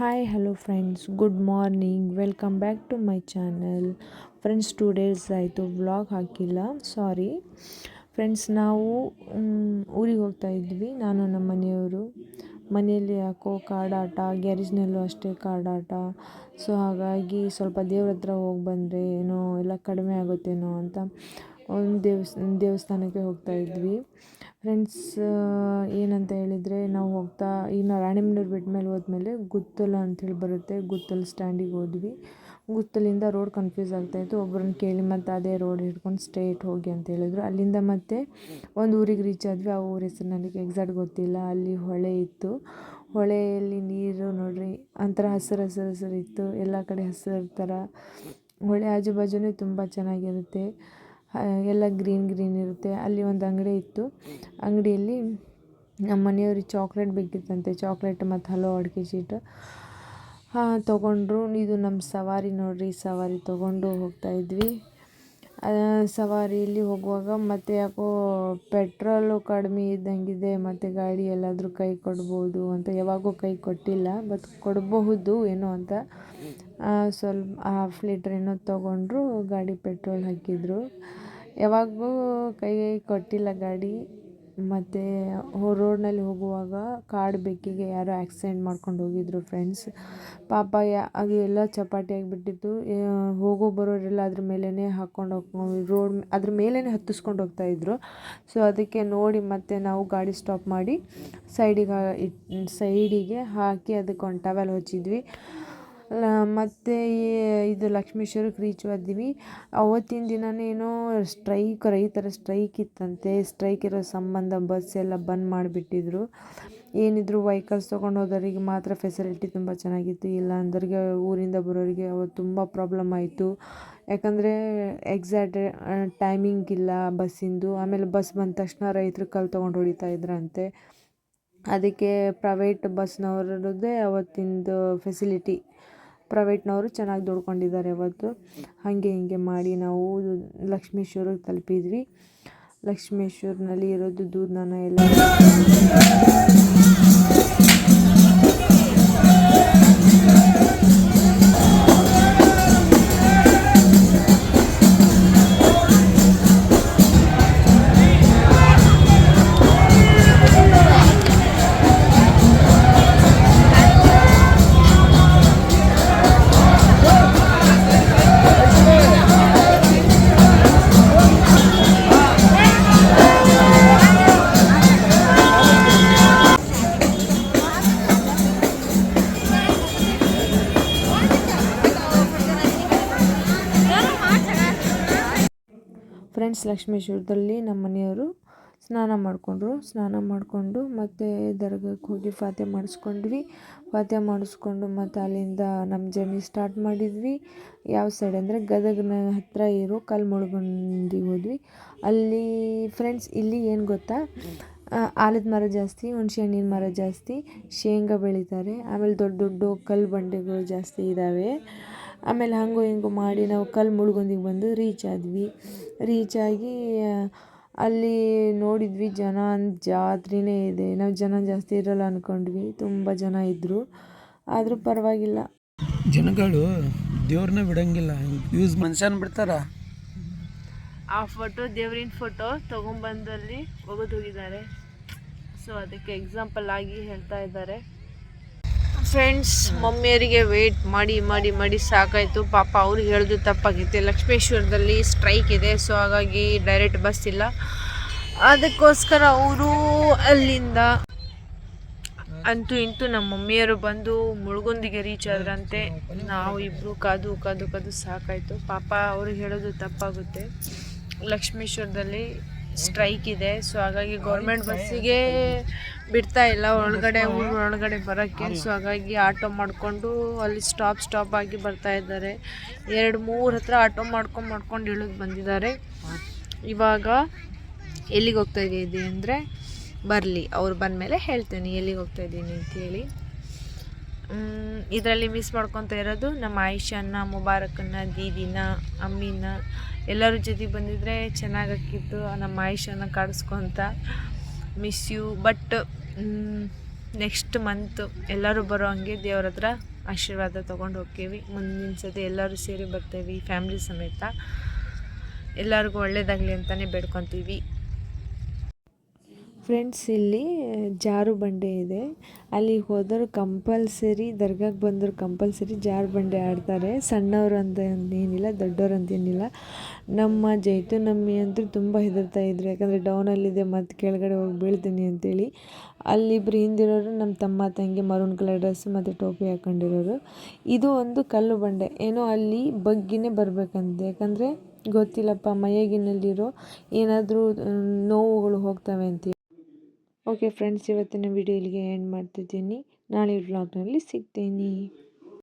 Hi hello friends good morning welcome back to my channel friends two days ಆಯಿತು vlog ಹಾಕಿಲ್ಲ sorry friends ನಾವು ಊರಿಗೆ ಹೋಗ್ತಾ ಇದ್ವಿ. ನಾನು ನಮ್ಮ ಮನೆಯವರು. ಮನೆಯಲ್ಲಿ ಯಾಕೋ ಕಾಡಾಟ, ಗ್ಯಾರೇಜ್ನಲ್ಲೂ ಅಷ್ಟೇ ಕಾಡಾಟ. ಸೊ ಹಾಗಾಗಿ ಸ್ವಲ್ಪ ದೇವ್ರ ಹತ್ರ ಹೋಗಿ ಬಂದರೆ ಏನೋ ಎಲ್ಲ ಕಡಿಮೆ ಆಗುತ್ತೇನೋ ಅಂತ. ಒಂದು ದೇವಸ್, ದೇವಸ್ಥಾನಕ್ಕೆ ಹೋಗ್ತಾ ಇದ್ವಿ. ಫ್ರೆಂಡ್ಸ್ ಏನಂತ ಹೇಳಿದರೆ ನಾವು ಹೋಗ್ತಾ, ಇನ್ನು ರಾಣಿಬೆನ್ನೂರು ಬೆಟ್ಟ ಮೇಲೆ ಹೋದ್ಮೇಲೆ ಗುತ್ತಲ ಅಂತೇಳಿ ಬರುತ್ತೆ. ಗುತ್ತಲ್ ಸ್ಟ್ಯಾಂಡಿಗೆ ಹೋದ್ವಿ. ಗುತ್ತಲಿಂದ ರೋಡ್ ಕನ್ಫ್ಯೂಸ್ ಆಗ್ತಾಯಿತ್ತು ಒಬ್ಬರನ್ನ ಕೇಳಿ ಮತ್ತು ಅದೇ ರೋಡ್ ಹಿಡ್ಕೊಂಡು ಸ್ಟ್ರೇಟ್ ಹೋಗಿ ಅಂತ ಹೇಳಿದ್ರು. ಅಲ್ಲಿಂದ ಮತ್ತೆ ಒಂದು ಊರಿಗೆ ರೀಚ್ ಆದ್ವಿ. ಆ ಊರ ಹೆಸರು ನನಗೆ ಎಕ್ಸಾಕ್ಟ್ ಗೊತ್ತಿಲ್ಲ. ಅಲ್ಲಿ ಹೊಳೆ ಇತ್ತು. ಹೊಳೆಯಲ್ಲಿ ನೀರು ನೋಡಿರಿ, ಒಂಥರ ಹಸಿರು ಹಸಿರು ಹಸಿರು ಇತ್ತು. ಎಲ್ಲ ಕಡೆ ಹಸಿರು ಥರ. ಹೊಳೆ ಆಜು ಬಾಜುನೇ ತುಂಬ ಚೆನ್ನಾಗಿರುತ್ತೆ. ಎಲ್ಲ ಗ್ರೀನ್ ಗ್ರೀನ್ ಇರುತ್ತೆ. ಅಲ್ಲಿ ಒಂದು ಅಂಗಡಿ ಇತ್ತು. ಅಂಗಡಿಯಲ್ಲಿ ನಮ್ಮ ಮನೆಯವ್ರಿಗೆ ಚಾಕ್ಲೇಟ್ ಬೇಕಿತ್ತಂತೆ. ಚಾಕ್ಲೇಟ್ ಮತ್ತು ಹಲೋ ಅಡಿಕೆ ಶೀಟ್. ಹಾಂ, ತೊಗೊಂಡ್ರು. ಇದು ನಮ್ಮ ಸವಾರಿ ನೋಡಿರಿ. ಸವಾರಿ ತೊಗೊಂಡು ಹೋಗ್ತಾಯಿದ್ವಿ ಸವಾರಿಯಲ್ಲಿ ಹೋಗುವಾಗ ಮತ್ತೆ ಯಾಕೋ ಪೆಟ್ರೋಲು ಕಡಿಮೆ ಇದ್ದಂಗಿದೆ. ಮತ್ತು ಗಾಡಿ ಎಲ್ಲಾದರೂ ಕೈ ಕೊಡ್ಬೋದು ಅಂತ. ಯಾವಾಗೂ ಕೈ ಕೊಟ್ಟಿಲ್ಲ. ಬಟ್ ಕೊಡಬಹುದು ಏನೋ ಅಂತ. ಸ್ವಲ್ಪ ಹಾಫ್ ಲೀಟ್ರ್ ಏನೋ ತೊಗೊಂಡ್ರು. ಗಾಡಿ ಪೆಟ್ರೋಲ್ ಹಾಕಿದ್ರು. ಯಾವಾಗೂ ಕೈ ಕೊಟ್ಟಿಲ್ಲ ಗಾಡಿ. ಮತ್ತು ರೋಡ್ನಲ್ಲಿ ಹೋಗುವಾಗ ಕಾಡು ಬೆಕ್ಕಿಗೆ ಯಾರೋ ಆಕ್ಸಿಡೆಂಟ್ ಮಾಡ್ಕೊಂಡು ಹೋಗಿದ್ರು ಫ್ರೆಂಡ್ಸ್ ಪಾಪ ಯಾ, ಅದು ಎಲ್ಲ ಚಪಾಟಿ ಆಗಿಬಿಟ್ಟಿತ್ತು. ಹೋಗೋ ಬರೋರೆಲ್ಲ ಅದ್ರ ಮೇಲೇ ಹಾಕ್ಕೊಂಡು ಹೋಗಿ, ರೋಡ್ ಅದ್ರ ಮೇಲೇ ಹತ್ತಿಸ್ಕೊಂಡು ಹೋಗ್ತಾಯಿದ್ರು ಸೊ ಅದಕ್ಕೆ ನೋಡಿ ಮತ್ತೆ ನಾವು ಗಾಡಿ ಸ್ಟಾಪ್ ಮಾಡಿ ಸೈಡಿಗೆ ಸೈಡಿಗೆ ಹಾಕಿ ಅದಕ್ಕೆ ಒಂದು ಟವೆಲ್ ಹೊಚ್ಚಿದ್ವಿ. ಮತ್ತು ಇದು ಲಕ್ಷ್ಮೇಶ್ವರಕ್ಕೆ ರೀಚ್ ಆದ್ವಿ ಅವತ್ತಿನ ದಿನವೇ ಏನೋ ಸ್ಟ್ರೈಕ್, ರೈತರ ಸ್ಟ್ರೈಕ್ ಇತ್ತಂತೆ. ಸ್ಟ್ರೈಕ್ ಇರೋ ಸಂಬಂಧ ಬಸ್ ಎಲ್ಲ ಬಂದ್ ಮಾಡಿಬಿಟ್ಟಿದ್ರು. ಏನಿದ್ರು ವೆಹಿಕಲ್ಸ್ ತೊಗೊಂಡು ಹೋದವರಿಗೆ ಮಾತ್ರ ಫೆಸಿಲಿಟಿ ತುಂಬ ಚೆನ್ನಾಗಿತ್ತು. ಇಲ್ಲ ಅಂದ್ರಿಗೆ ಊರಿಂದ ಬರೋರಿಗೆ ಅವತ್ತು ತುಂಬ ಪ್ರಾಬ್ಲಮ್ ಆಯಿತು. ಯಾಕಂದರೆ ಎಕ್ಸಾಕ್ಟ್ ಟೈಮಿಂಗ್ ಇಲ್ಲ ಬಸ್ಸಿಂದು. ಆಮೇಲೆ ಬಸ್ ಬಂದ ತಕ್ಷಣ ರೈತರು ಕಲ್ಲು ತೊಗೊಂಡು ಹೊಡಿತಾ ಇದ್ರಂತೆ. ಅದಕ್ಕೆ ಪ್ರೈವೇಟ್ ಬಸ್ನವ್ರದ್ದೇ ಅವತ್ತಿಂದು ಫೆಸಿಲಿಟಿ. ಪ್ರೈವೇಟ್ನವರು ಚೆನ್ನಾಗಿ ದುಡ್ಕೊಂಡಿದ್ದಾರೆ ಅವತ್ತು. ಹಾಗೆ ಹಿಂಗೆ ಮಾಡಿ ನಾವು ಲಕ್ಷ್ಮೇಶ್ವರಕ್ಕೆ ತಲುಪಿದ್ವಿ. ಲಕ್ಷ್ಮೇಶ್ವರ್ನಲ್ಲಿ ಇರೋದು ದೂರನಾನ ಎಲ್ಲ. ಫ್ರೆಂಡ್ಸ್ ಲಕ್ಷ್ಮೇಶ್ವರದಲ್ಲಿ ನಮ್ಮ ಮನೆಯವರು ಸ್ನಾನ ಮಾಡಿಕೊಂಡ್ರು. ಸ್ನಾನ ಮಾಡಿಕೊಂಡು ಮತ್ತು ದರ್ಗಕ್ಕೆ ಹೋಗಿ ಫಾತೆ ಮಾಡಿಸ್ಕೊಂಡ್ವಿ. ಫಾತೆ ಮಾಡಿಸ್ಕೊಂಡು ಮತ್ತು ಅಲ್ಲಿಂದ ನಮ್ಮ ಜರ್ನಿ ಸ್ಟಾರ್ಟ್ ಮಾಡಿದ್ವಿ. ಯಾವ ಸೈಡ್ ಅಂದರೆ ಗದಗನ ಹತ್ತಿರ ಇರೋ ಕಲ್ಮುಳ್ಗುಂದಿಗೆ ಹೋದ್ವಿ. ಅಲ್ಲಿ ಫ್ರೆಂಡ್ಸ್, ಇಲ್ಲಿ ಏನು ಗೊತ್ತಾ? ಆಲದ ಮರ ಜಾಸ್ತಿ, ಹುಣ್ಸೆ ಹಣ್ಣಿನ ಮರ ಜಾಸ್ತಿ, ಶೇಂಗಾ ಬೆಳೀತಾರೆ. ಆಮೇಲೆ ದೊಡ್ಡ ದೊಡ್ಡ ಕಲ್ಲು ಬಂಡೆಗಳು ಜಾಸ್ತಿ ಇದ್ದಾವೆ ಆಮೇಲೆ ಹಂಗೋ ಹಿಂಗೋ ಮಾಡಿ ನಾವು ಕಲ್ಲು ಮುಳುಗೊಂದಿಗೆ ಬಂದು ರೀಚ್ ಆದ್ವಿ. ರೀಚ್ ಆಗಿ ಅಲ್ಲಿ ನೋಡಿದ್ವಿ ಜನ ಜಾತ್ರೆನೇ ಇದೆ. ನಾವು ಜನ ಜಾಸ್ತಿ ಇರಲ್ಲ ಅಂದ್ಕೊಂಡ್ವಿ ತುಂಬ ಜನ ಇದ್ದರು ಆದರೂ ಪರವಾಗಿಲ್ಲ. ಜನಗಳು ದೇವ್ರನ್ನ ಬಿಡಂಗಿಲ್ಲ. ಯೂಸ್ ಮನುಷ್ಯನ ಬಿಡ್ತಾರ? ಆ ಫೋಟೋ ದೇವ್ರಿನ ಫೋಟೋ ತೊಗೊಂಬಂದಲ್ಲಿ ಒಗೆದು ಹೋಗಿದ್ದಾರೆ. ಸೊ ಅದಕ್ಕೆ ಎಕ್ಸಾಂಪಲ್ ಆಗಿ ಹೇಳ್ತಾ ಇದ್ದಾರೆ. ಫ್ರೆಂಡ್ಸ್ ಮಮ್ಮಿಯರಿಗೆ ವೇಟ್ ಮಾಡಿ ಮಾಡಿ ಮಾಡಿ ಸಾಕಾಯಿತು. ಪಾಪ ಅವ್ರು ಹೇಳೋದು ತಪ್ಪಾಗಿತ್ತು. ಲಕ್ಷ್ಮೇಶ್ವರದಲ್ಲಿ ಸ್ಟ್ರೈಕ್ ಇದೆ ಸೊ ಹಾಗಾಗಿ ಡೈರೆಕ್ಟ್ ಬಸ್ ಇಲ್ಲ. ಅದಕ್ಕೋಸ್ಕರ ಅವರು ಅಲ್ಲಿಂದ ಅಂತೂ ಇಂತೂ ನಮ್ಮ ಮಮ್ಮಿಯರು ಬಂದು ಮುಳುಗೊಂದಿಗೆ ರೀಚ್ ಆದ್ರಂತೆ. ನಾವು ಇಬ್ಬರು ಕಾದು ಕಾದು ಕಾದು ಸಾಕಾಯಿತು. ಪಾಪ ಅವರು ಹೇಳೋದು ತಪ್ಪಾಗುತ್ತೆ. ಲಕ್ಷ್ಮೇಶ್ವರದಲ್ಲಿ ಸ್ಟ್ರೈಕ್ ಇದೆ ಸೊ ಹಾಗಾಗಿ ಗೌರ್ಮೆಂಟ್ ಬಸ್ಸಿಗೆ ಬಿಡ್ತಾ ಇಲ್ಲ. ಒಳಗಡೆ ಊರು, ಒಳಗಡೆ ಬರೋಕ್ಕೆ. ಸೊ ಹಾಗಾಗಿ ಆಟೋ ಮಾಡಿಕೊಂಡು ಅಲ್ಲಿ ಸ್ಟಾಪ್ ಸ್ಟಾಪ್ ಆಗಿ ಬರ್ತಾ ಇದ್ದಾರೆ. ಎರಡು, ಮೂರು ಹತ್ರ ಆಟೋ ಮಾಡ್ಕೊಂಡು ಮಾಡ್ಕೊಂಡು ಇಳಿದು ಬಂದಿದ್ದಾರೆ. ಇವಾಗ ಎಲ್ಲಿಗೆ ಹೋಗ್ತಾ ಇದ್ದೀನಿ ಅಂದರೆ ಬರಲಿ. ಅವ್ರು ಬಂದಮೇಲೆ ಹೇಳ್ತೇನೆ ಎಲ್ಲಿಗೆ ಹೋಗ್ತಾ ಇದ್ದೀನಿ ಅಂತೇಳಿ ಇದರಲ್ಲಿ ಮಿಸ್ ಮಾಡ್ಕೊತ ಇರೋದು ನಮ್ಮ ಆಯುಷನ್ನ ಮುಬಾರಕನ್ನ ದೀದಿನ, ಅಮ್ಮಿನ. ಎಲ್ಲರ ಜೊತೆ ಬಂದಿದ್ದರೆ ಚೆನ್ನಾಗಾಕಿತ್ತು ನಮ್ಮ ಆಯುಷನ್ನ ಕಾಡಿಸ್ಕೊತ. Miss you but next month ಎಲ್ಲರೂ ಬರೋ ಹಂಗೆ ದೇವ್ರ ಹತ್ರ ಆಶೀರ್ವಾದ ತೊಗೊಂಡು ಹೋಗ್ತೀವಿ. ಮುಂದಿನ ಸತಿ ಎಲ್ಲರೂ ಸೇರಿ ಬರ್ತೇವೆ ಫ್ಯಾಮ್ಲಿ ಸಮೇತ. ಎಲ್ಲರಿಗೂ ಒಳ್ಳೇದಾಗಲಿ ಅಂತಲೇ ಬೇಡ್ಕೊತೀವಿ. ಫ್ರೆಂಡ್ಸ್ ಇಲ್ಲಿ ಜಾರು ಬಂಡೆ ಇದೆ. ಅಲ್ಲಿ ಹೋದವರು ಕಂಪಲ್ಸರಿ ದರ್ಗಾಗೆ ಬಂದರು ಕಂಪಲ್ಸರಿ ಜಾರು ಬಂಡೆ ಆಡ್ತಾರೆ. ಸಣ್ಣವರು ಅಂತ ಏನಿಲ್ಲ, ದೊಡ್ಡವರು ಅಂತ ಏನಿಲ್ಲ. ನಮ್ಮ ಜೈತುನಮ್ಮಿ ಅಂತೂ ತುಂಬ ಹೆದರ್ತಾ ಇದ್ರು. ಯಾಕಂದರೆ ಡೌನಲ್ಲಿದೆ ಮತ್ತು ಕೆಳಗಡೆ ಹೋಗಿ ಬೀಳ್ತೀನಿ ಅಂತೇಳಿ. ಅಲ್ಲಿಬ್ರು ಹಿಂದಿರೋರು ನಮ್ಮ ತಮ್ಮ, ತಂಗಿ ಮರೂನ್ ಕಲರ್ ಡ್ರೆಸ್ ಮತ್ತು ಟೋಪಿ ಹಾಕೊಂಡಿರೋರು. ಇದು ಒಂದು ಕಲ್ಲು ಬಂಡೆ. ಏನೋ ಅಲ್ಲಿ ಬಗ್ಗಿನೇ ಬರಬೇಕಂತೆ. ಯಾಕಂದರೆ ಗೊತ್ತಿಲ್ಲಪ್ಪ, ಮೈಯಾಗಿನಲ್ಲಿರೋ ಏನಾದರೂ ನೋವುಗಳು ಹೋಗ್ತವೆ ಅಂತ ಓಕೆ ಫ್ರೆಂಡ್ಸ್ ಇವತ್ತಿನ ವಿಡಿಯೋ ಇಲ್ಲಿಗೆ ಎಂಡ್ ಮಾಡ್ತಿದ್ದೀನಿ. ನಾಳೆ ವ್ಲಾಗ್ನಲ್ಲಿ ಸಿಗ್ತೀನಿ.